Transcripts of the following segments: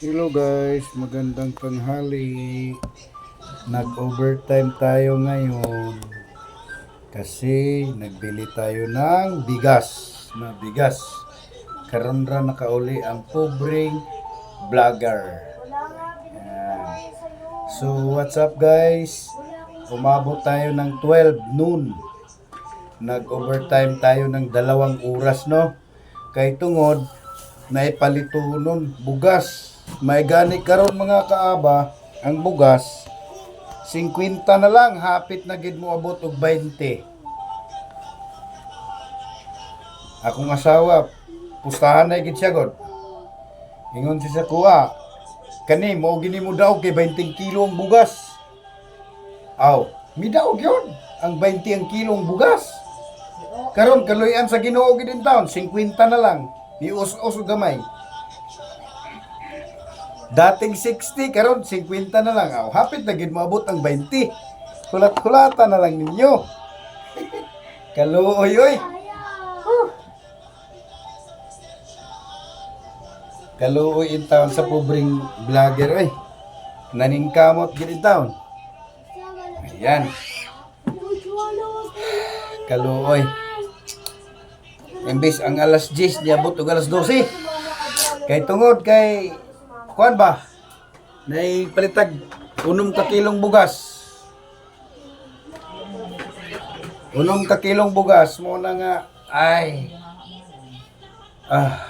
Hello guys, magandang tanghali. Nag-overtime tayo ngayon kasi nagbili tayo ng bigas na bigas. Karon ra nakauli ang pobreng vlogger. Ayan. So what's up guys? Umabot tayo ng 12 noon. Nag-overtime tayo ng dalawang oras no. Kay tungod naipalito nun bugas. May gani karon mga kaaba ang bugas 50 na lang hapit na gid mo abot og 20. Akong asawa pustahan na gid siya god. Ingon si sa kuha. Kani mo gini mo daw kay 20 kilo ang bugas. Aw, mi daw yun ang 20 ang kilong bugas. Karon kaloyan sa Ginoo gid in town 50 na lang. Ius-us gamay. Dating 60, karon 50 na lang. Aw, hapit na gid maabot ang 20. Kulat-kulata na lang ninyo. Kaluoy oy. Kaluoy in town sa pobreng vlogger oy. Naningkamot gid in town. Ayan. Kaluoy. Imbis ang alas 10, niabot og alas 12. Kay tungod kay kuan ba? Nay palitag unom ka kilong bugas. Unom ka kilong bugas mo na nga ay ah.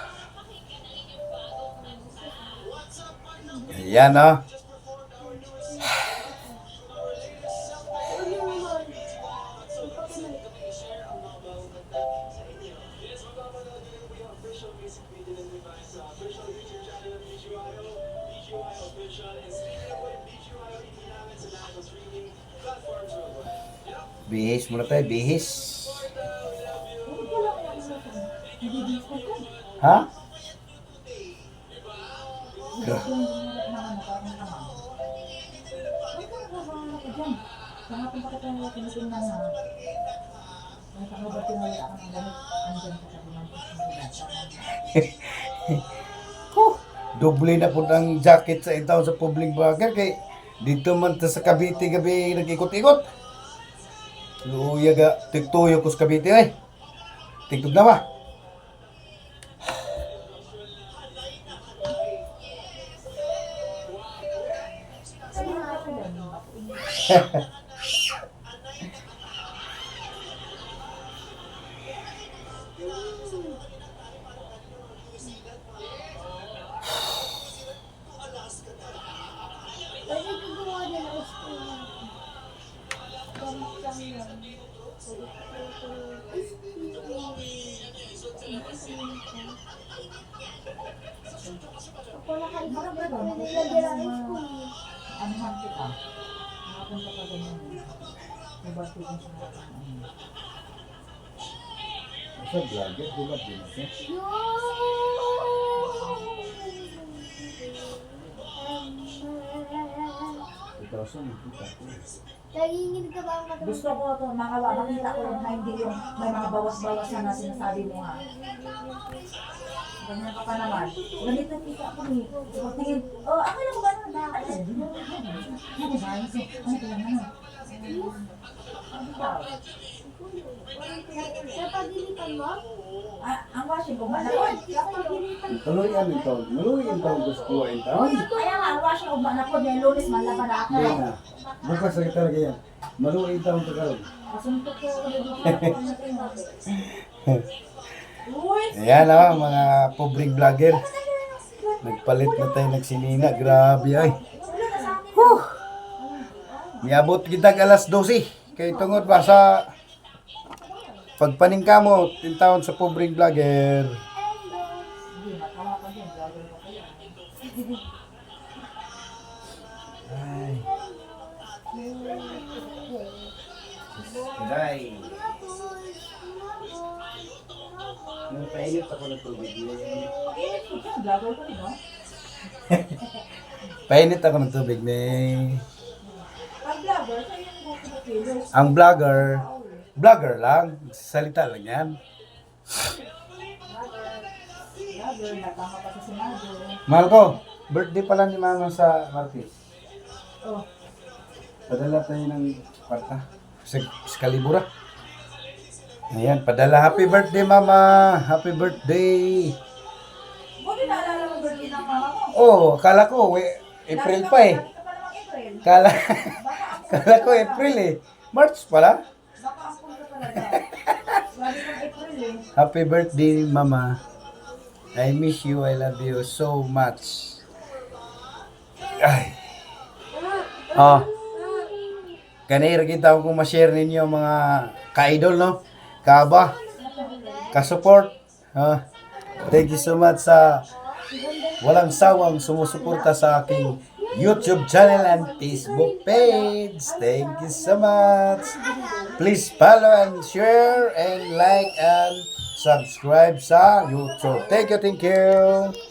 Ayan ah. Bihis muna tayo, bihis. Ha? Gra- ng ng Huh, doble na po ang jacket sa itaw sa public vlogger kay dito man ta sa Cavite gabi nag-ikot-ikot. Luya ga tiktuyo ko sa Cavite ay. Tiktok na ba? Pwede Ako nakaiba ba ito? Nilagyan ang school. Ano man kita? Kahapon pa pa ganyan. Nabati ko sa mga ano. Sa vlogger, bulat din siya. Ito sa kita ko. Nagingin ka ba ang katulad? Gusto ko ito, mga wa, makita ko yung na hindi yung may mga bawas-bawas na na sinasabi mo ha. Ganyan ka pa naman. Ganito kita ako ni. Tingin, oh, ako lang ba naman na? Ano? Ano ba? Ano ba? Ano ba? Ano ba? Sa pagilitan mo? Ah, washing ko, manakod. Pagilitan Maluyan ito. Maluyan ito gusto in town. Kaya nga, ang washing ko, manakod. May lunes, manlaban na ako. Na. Bukas sa talaga yan. Ito ang ko dito. Uy! Ayan ah, mga pobreng vlogger. Nagpalit na tayo nagsinina. Grabe ay. Whew. Niabot kita alas 12. Kay tungod ba sa pagpaning ka mo, tintaon sa pobreng vlogger. Ay. Kiray. Nung painit ako ng tubig. No? Painit ako ng tubig, may Ang vlogger. Ang vlogger, vlogger lang, salita lang yan. Ko, birthday pala ni Mama sa Martis. Oh. Padala tayo ng kwarta. Sa, sa Kalibura. Ayan, padala. Happy birthday, Mama! Happy birthday! Buti naalala mo birthday ng mama mo. Oh, akala ko, we, April pa eh. Kala, kala ko April eh. March pala. Happy birthday, Mama. I miss you. I love you so much. Ay. Ah. Kanir kita kung ma-share ninyo mga ka-idol, no? Kaba. Ka-support. Ah. Thank you so much sa walang sawang sumusuporta sa aking YouTube channel and Facebook page. Thank you so much. Please follow and share and like and subscribe sa YouTube. Thank you, thank you.